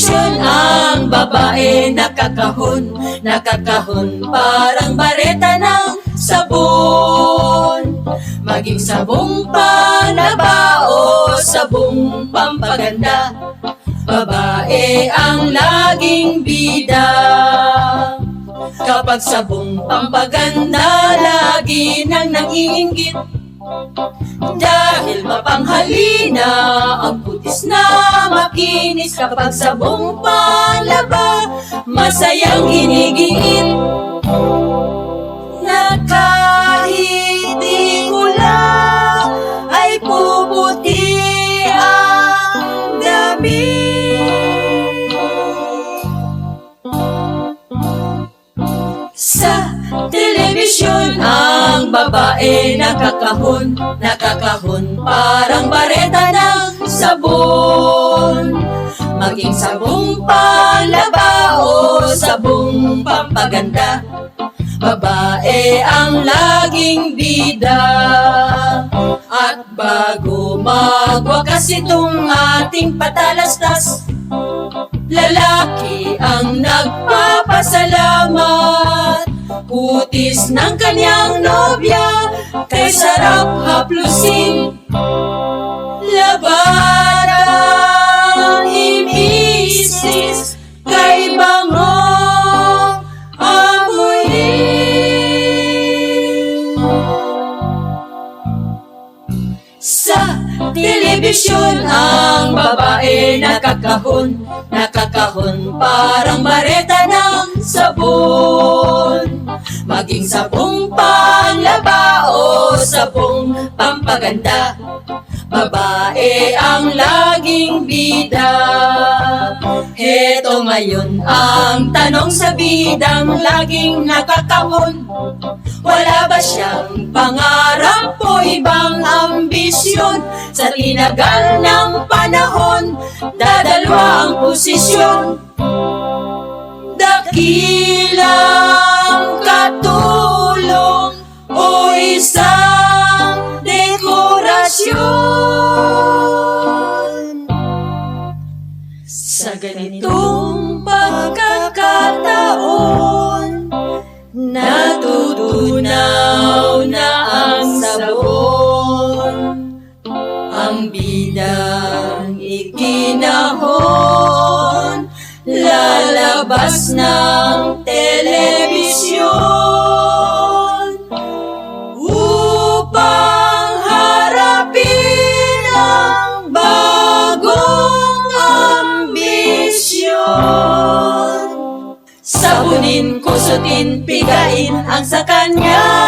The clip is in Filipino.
telebisyon ang babae nakakahon Nakakahon parang bareta ng sabon. Maging sabong panaba o sabong pampaganda. Babae ang laging bida. Kapag sabong pampaganda Lagi nang nangiinggit dahil mapanghalina ang putis na makinis kapag sabong palaba masayang inigiit na kahit di mula ay puputi ang damit sa telebisyon ang babae nakakahon Nakakahon parang bareta ng sabon. Maging sabong palaba o sabong pampaganda Babae ang laging bida. At bago magwakas itong ating patalastas Lalaki ang nagpapasalamat Putis ng kanyang nobya Kay sarap haplusin. Labanan imisis Kay bangong amuyin. Sa telebisyon ang babae nakakahon Nakakahon parang bareta ng sabon Maging sabong panlaba o sabong pampaganda Babae ang laging bida Heto ngayon ang tanong sa bidang laging nakakahon wala ba siyang pangarap o ibang ambisyon? Sa tinagal ng panahon, dadalwa ang posisyon. Dakilang ikinahon Lalabas ng telebisyon Upang harapin ang bagong ambisyon. Sabunin, kusutin, pigain ang sa kanya